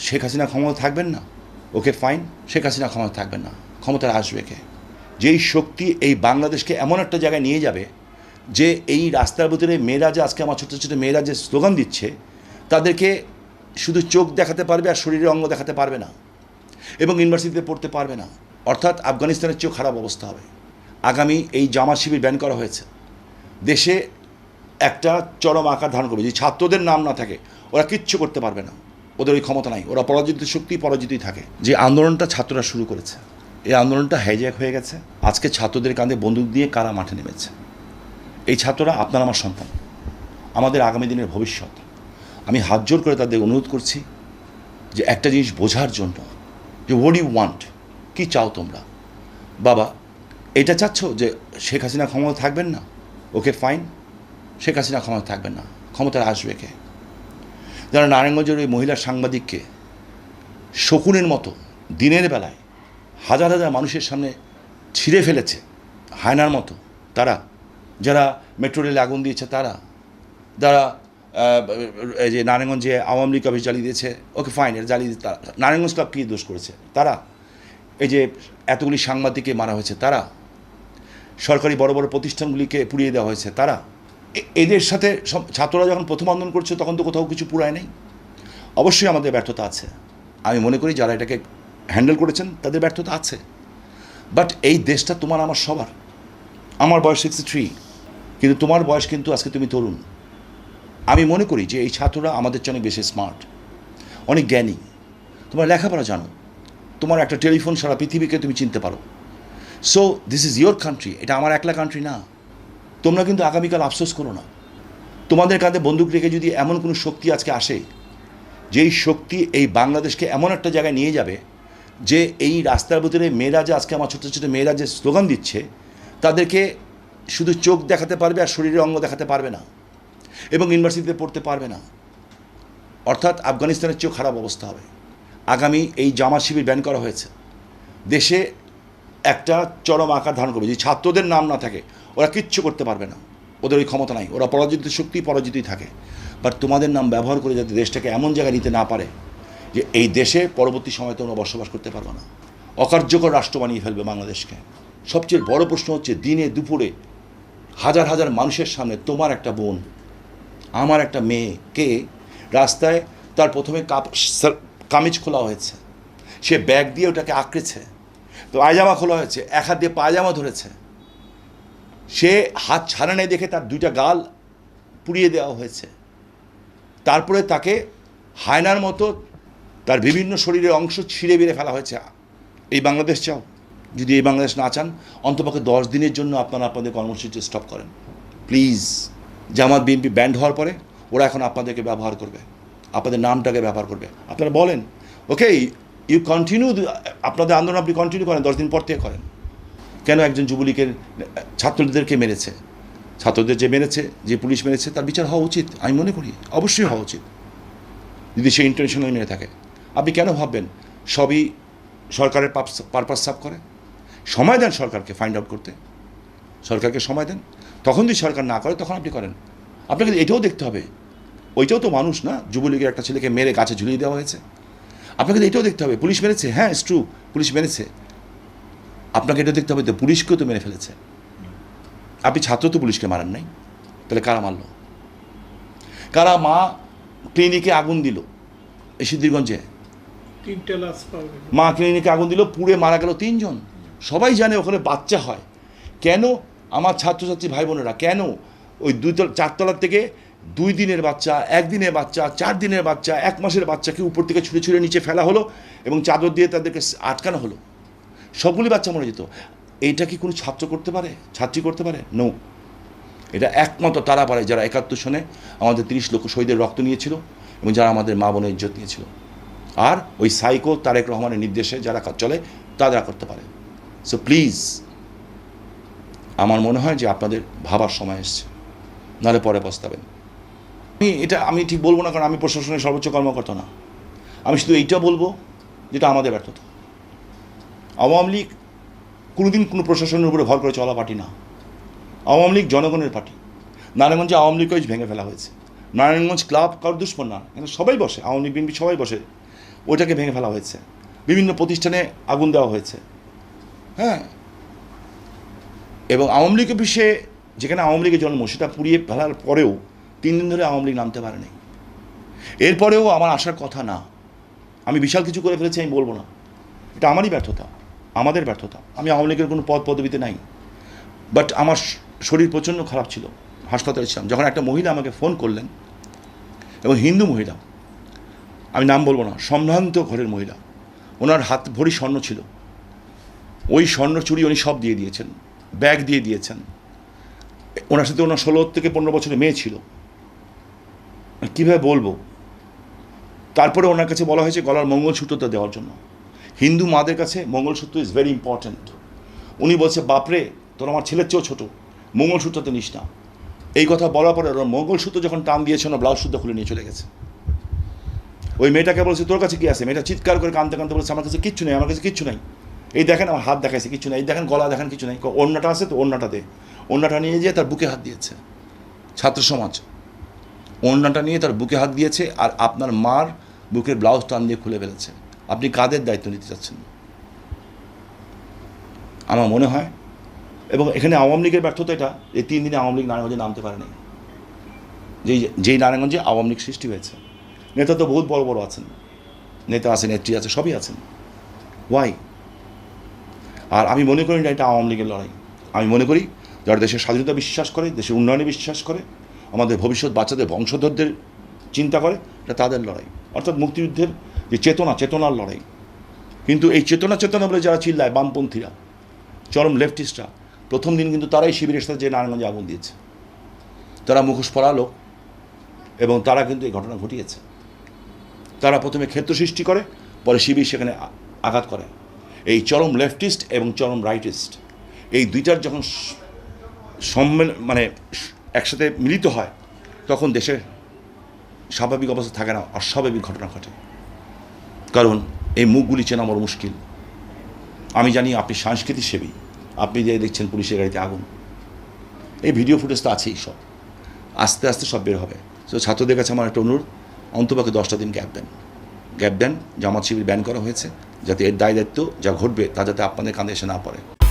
শেখ হাসিনা ক্ষমতা থাকবেন না। ওকে ফাইন শেখ হাসিনা ক্ষমতা থাকবেন না। ক্ষমতায় আসবে কে? যেই শক্তি এই বাংলাদেশকে এমন একটা জায়গায় নিয়ে যাবে যে এই রাস্তার ভিতরে মেয়েরা যে আজকে আমার ছোটো ছোটো মেয়েরা যে স্লোগান দিচ্ছে, তাদেরকে শুধু চোখ দেখাতে পারবে আর শরীরের অঙ্গ দেখাতে পারবে না এবং ইউনিভার্সিটিতে পড়তে পারবে না। অর্থাৎ আফগানিস্তানের চেয়েও খারাপ অবস্থা হবে। আগামী এই জামা শিবির ব্যান করা হয়েছে। দেশে একটা চরম আকার ধারণ করবে। যে ছাত্রদের নাম না থাকে, ওরা কিচ্ছু করতে পারবে না। ওদের ওই ক্ষমতা নাই। ওরা পরাজিত শক্তি পরাজিতই থাকে। যে আন্দোলনটা ছাত্ররা শুরু করেছে, এই আন্দোলনটা হাইজ্যাক হয়ে গেছে। আজকে ছাত্রদের কাঁধে বন্দুক দিয়ে কারা মাঠে নেমেছে? এই ছাত্ররা আপনার আমার সন্তান। আমাদের আগামী দিনের ভবিষ্যৎ। আমি হাত জোর করে তাদের অনুরোধ করছি যে একটা জিনিস বোঝার জন্য যে হোয়াট ইউ ওয়ান্ট কী চাও তোমরা? বাবা, এটা চাচ্ছ যে শেখ হাসিনা ক্ষমতা থাকবেন না? ওকে ফাইন শেখ হাসিনা ক্ষমতা থাকবেন না। ক্ষমতায় আসবে কে? যারা নারায়ণগঞ্জের ওই মহিলা সাংবাদিককে শকুনের মতো দিনের বেলায় হাজার হাজার মানুষের সামনে ছিঁড়ে ফেলেছে, হায়নার মতো, তারা, যারা মেট্রো রেলে আগুন দিয়েছে তারা, যারা এই যে নারায়ণগঞ্জে আওয়ামী লীগ অফিস জ্বালিয়ে দিয়েছে, ওকে ফাইন এটা জ্বালিয়ে দিয়ে তারা, নারায়ণগঞ্জ ক্লাব কী দোষ করেছে? তারা, এই যে এতগুলি সাংবাদিককে মারা হয়েছে, তারা, সরকারি বড় বড় প্রতিষ্ঠানগুলিকে পুড়িয়ে দেওয়া হয়েছে, তারা এদের সাথে সব- ছাত্ররা যখন প্রথম আন্দোলন করছে, তখন তো কোথাও কিছু পুরায় নেই। অবশ্যই আমাদের ব্যর্থতা আছে। আমি মনে করি যারা এটাকে হ্যান্ডেল করেছেন, তাদের ব্যর্থতা আছে। বাট এই দেশটা তোমার, আমার সবার। আমার বয়স সিক্সটি থ্রি কিন্তু তোমার বয়স কিন্তু আজকে তুমি তরুণ। আমি মনে করি যে এই ছাত্ররা আমাদের চেয়ে অনেক বেশি স্মার্ট অনেক জ্ঞানী। তোমার লেখাপড়া জানো। তোমার একটা টেলিফোন সারা পৃথিবীকে তুমি চিনতে পারো। So this is your country এটা আমার একলা কান্ট্রি না। তোমরা কিন্তু আগামীকাল আফসোস করো না। তোমাদের কাঁধে বন্দুক রেখে যদি এমন কোনো শক্তি আজকে আসে, যেই শক্তি এই বাংলাদেশকে এমন একটা জায়গায় নিয়ে যাবে, যে এই রাস্তার ভিতরে মেয়েরা যে আজকে আমার ছোটো ছোটো মেয়েরা যে স্লোগান দিচ্ছে, তাদেরকে শুধু চোখ দেখাতে পারবে আর শরীরের অঙ্গ দেখাতে পারবে না এবং ইউনিভার্সিটিতে পড়তে পারবে না। অর্থাৎ আফগানিস্তানের চেয়েও খারাপ অবস্থা হবে। আগামী এই জামা শিবির ব্যান করা হয়েছে। দেশে একটা চরম আকার ধারণ করবে। যদি ছাত্রদের নাম না থাকে ওরা কিচ্ছু করতে পারবে না। ওদের ওই ক্ষমতা নাই। ওরা পরাজিত শক্তি পরাজিতই থাকে। বাট তোমাদের নাম ব্যবহার করে যাতে দেশটাকে এমন জায়গায় নিতে না পারে যে এই দেশে পরবর্তী সময় তোমরা বসবাস করতে পারবে না। অকার্যকর রাষ্ট্র বানিয়ে ফেলবে বাংলাদেশকে। সবচেয়ে বড় প্রশ্ন হচ্ছে, দিনে দুপুরে হাজার হাজার মানুষের সামনে তোমার একটা বোন, আমার একটা মেয়েকে রাস্তায় তার প্রথমে কাপ কামিজ খোলা হয়েছে। সে ব্যাগ দিয়ে ওটাকে আঁকড়েছে। তো পায়জামা খোলা হয়েছে। এক হাত দিয়ে পায়জামা ধরেছে। সে হাত ছাড়া নেই দেখে তার দুইটা গাল পুড়িয়ে দেওয়া হয়েছে। তারপরে তাকে হায়নার মতো তার বিভিন্ন শরীরের অংশ ছিঁড়ে বেড়ে ফেলা হয়েছে। এই বাংলাদেশ চাও? যদি এই বাংলাদেশ না চান, অন্তপক্ষে দশ দিনের জন্য আপনারা আপনাদের কর্মসূচি স্টপ করেন। প্লিজ জামাত, বিএনপি ব্যান্ড হওয়ার পরে ওরা এখন আপনাদেরকে ব্যবহার করবে। আপনাদের নামটাকে ব্যবহার করবে। আপনারা বলেন ওকে ইউ কন্টিনিউ আপনাদের আন্দোলন আপনি কন্টিনিউ করেন, দশ দিন পর থেকে করেন। কেন একজন যুবলীগের ছাত্রদেরকে মেরেছে? ছাত্রদের যে মেরেছে, যে পুলিশ মেরেছে, তার বিচার হওয়া উচিত, আমি মনে করি, অবশ্যই হওয়া উচিত। যদি সে ইন্টারন্যাশনাল মেরে থাকে। আপনি কেন ভাববেন? সবই সরকারের পারপাস সাফ করে। সময় দেন সরকারকে ফাইন্ড আউট করতে। সরকারকে সময় দেন। তখন যদি সরকার না করে, তখন আপনি করেন। আপনাকে এটাও দেখতে হবে, ওইটাও তো মানুষ না, যুবলীগের একটা ছেলেকে মেরে গাছে ঝুলিয়ে দেওয়া হয়েছে। আপনাকে এটাও দেখতে হবে, পুলিশ মেরেছে? হ্যাঁ ট্রু পুলিশ মেরেছে। আপনাকে এটা দেখতে হবে তো পুলিশকেও তো মেরে ফেলেছে। আপনি ছাত্র তো পুলিশকে মারেন নাই। তাহলে কারা মারল? কারা মা ক্লিনিকে আগুন দিল? এই সিদ্ধিরগঞ্জে? মা ক্লিনিকে আগুন দিল পুড়ে মারা গেল তিনজন। সবাই জানে ওখানে বাচ্চা হয়। কেন আমার ছাত্রছাত্রী ভাই বোনেরা কেন ওই দুই চারতলার থেকে দুই দিনের বাচ্চা একদিনের বাচ্চা চার দিনের বাচ্চা এক মাসের বাচ্চাকে উপর থেকে ছুঁড়ে ছুঁড়ে নিচে ফেলা হলো এবং চাদর দিয়ে তাদেরকে আটকানো হলো? সবগুলি বাচ্চা মরে যেত। এইটা কি কোনো ছাত্র করতে পারে? ছাত্রী করতে পারে? নো এটা একমাত্র তারা পারে যারা একাত্তর সনে আমাদের তিরিশ লক্ষ শহীদের রক্ত নিয়েছিল এবং যারা আমাদের মা বোনের ইজ্জত নিয়েছিল। আর ওই সাইকো তারেক রহমানের নির্দেশে যারা কাজ চলে তারা করতে পারে। সো প্লিজ আমার মনে হয় যে আপনাদের ভাবার সময় এসছে। নাহলে পরে পস্তাবেন। আমি এটা, আমি ঠিক বলব না, কারণ আমি প্রশাসনের সর্বোচ্চ কর্মকর্তা না। আমি শুধু এইটা বলব যেটা আমাদের ব্যর্থতা। আওয়ামী লীগ কোনোদিন কোনো প্রশাসনের উপরে ভর করে চলা পার্টি না। আওয়ামী লীগ জনগণের পার্টি। নারায়ণগঞ্জে আওয়ামী লীগ ভেঙে ফেলা হয়েছে। নারায়ণগঞ্জ ক্লাব কারোর দুশ্মন না, এখানে সবাই বসে, আওয়ামী লীগ, বিএনপি সবাই বসে। ওইটাকে ভেঙে ফেলা হয়েছে। বিভিন্ন প্রতিষ্ঠানে আগুন দেওয়া হয়েছে। হ্যাঁ। এবং আওয়ামী লীগ অফিসে যেখানে আওয়ামী লীগের জন্ম, সেটা পুড়িয়ে ফেলার পরেও তিন দিন ধরে আওয়ামী লীগ নামতে পারেনি। এরপরেও আমার আসার কথা না। আমি বিশাল কিছু করে ফেলেছি, আমি বলব না। এটা আমারই ব্যর্থতা। আমাদের ব্যর্থতা। আমি আওয়ামী লীগের কোনো পদ পদবিতে নাই। বাট আমার শরীর প্রচণ্ড খারাপ ছিল, হাসপাতালে ছিলাম। যখন একটা মহিলা আমাকে ফোন করলেন, এবং হিন্দু মহিলা, আমি নাম বলব না, সম্ভ্রান্ত ঘরের মহিলা, ওনার হাত ভরি স্বর্ণ ছিল। ওই স্বর্ণ চুরি উনি সব দিয়ে দিয়েছেন, ব্যাগ দিয়ে দিয়েছেন। ওনার সাথে ওনার ষোলো থেকে পনেরো বছরের মেয়ে ছিল। কীভাবে বলব? তারপরে ওনার কাছে বলা হয়েছে, গলার মঙ্গলসূত্রটা দেওয়ার জন্য। হিন্দু মাদের কাছে মঙ্গলসূত্র ইজ ভেরি ইম্পর্ট্যান্ট উনি বলছে, বাপরে, তোর আমার ছেলের চেয়েও ছোটো। মঙ্গলসূত্রতে নিস না। এই কথা বলার পরে ওরা মঙ্গলসূত্র যখন টান দিয়েছে, ওরা ব্লাউজ সুদ্ধ খুলে নিয়ে চলে গেছে। ওই মেয়েটাকে বলছে, তোর কাছে কি আছে? মেয়েটা চিৎকার করে কানতে কানতে বলছে, আমার কাছে কিচ্ছু নেই, আমার কাছে কিচ্ছু নেই। এই দেখেন, আমার হাত দেখাইছে কিছু নেই। এই দেখেন, গলা দেখেন কিছু নেই। অন্যটা আছে তো অন্যটা দে। অন্যটা নিয়ে যেয়ে তার বুকে হাত দিয়েছে। ছাত্র সমাজ অন্যটা নিয়ে তার বুকে হাত দিয়েছে আর আপনার মার বুকের ব্লাউজ টান দিয়ে খুলে ফেলেছে। আপনি কাদের দায়িত্ব নিতে চাচ্ছেন? আমার মনে হয়, এবং এখানে আওয়ামী লীগের ব্যর্থতা এটা এই তিন দিনে আওয়ামী লীগ নারায়ণগঞ্জে নামতে পারেনি যেই যেই নারায়ণগঞ্জে আওয়ামী লীগ সৃষ্টি হয়েছে। নেতা তো বহুত বড় বড় আছেন। নেতা আছে নেত্রী আছে, সবই আছেন। ওয়াই আর আমি মনে করি না এটা আওয়ামী লীগের লড়াই। আমি মনে করি, যারা দেশের স্বাধীনতা বিশ্বাস করে, দেশের উন্নয়নে বিশ্বাস করে, আমাদের ভবিষ্যৎ বাচ্চাদের বংশধরদের চিন্তা করে, এটা তাদের লড়াই। অর্থাৎ মুক্তিযুদ্ধের যে চেতনা, চেতনার লড়াই। কিন্তু এই চেতনা চেতনা বলে যারা চিল্লায় বামপন্থীরা, চরম লেফটিস্টরা, প্রথম দিন কিন্তু তারাই শিবিরের সাথে যে নারায়ণগঞ্জে আগুন দিয়েছে। তারা মুখোশ পরা লোক এবং তারা কিন্তু এই ঘটনা ঘটিয়েছে। তারা প্রথমে ক্ষেত্র সৃষ্টি করে, পরে শিবির সেখানে আঘাত করে। এই চরম লেফটিস্ট এবং চরম রাইটিস্ট, এই দুইটার যখন সম্মেল মানে একসাথে মিলিত হয়, তখন দেশের স্বাভাবিক অবস্থা থাকে না, অস্বাভাবিক ঘটনা ঘটে। কারণ এই মুখগুলি চেনা আমার মুশকিল। আমি জানি আপনি সাংস্কৃতিক সেবী। আপনি যে দেখছেন পুলিশের গাড়িতে আগুন। এই ভিডিও ফুটেজ তো আছেই সব। আস্তে আস্তে সব বের হবে। তো ছাত্রদের কাছে আমার একটা অনুরোধ, অন্তপক্ষে দশটা দিন গ্যাপ দেন। গ্যাপ দেন, জামাত শিবির ব্যান করা হয়েছে, যাতে এর দায় দায়িত্ব যা ঘটবে তা যাতে আপনাদের কাঁধে এসে না পড়ে।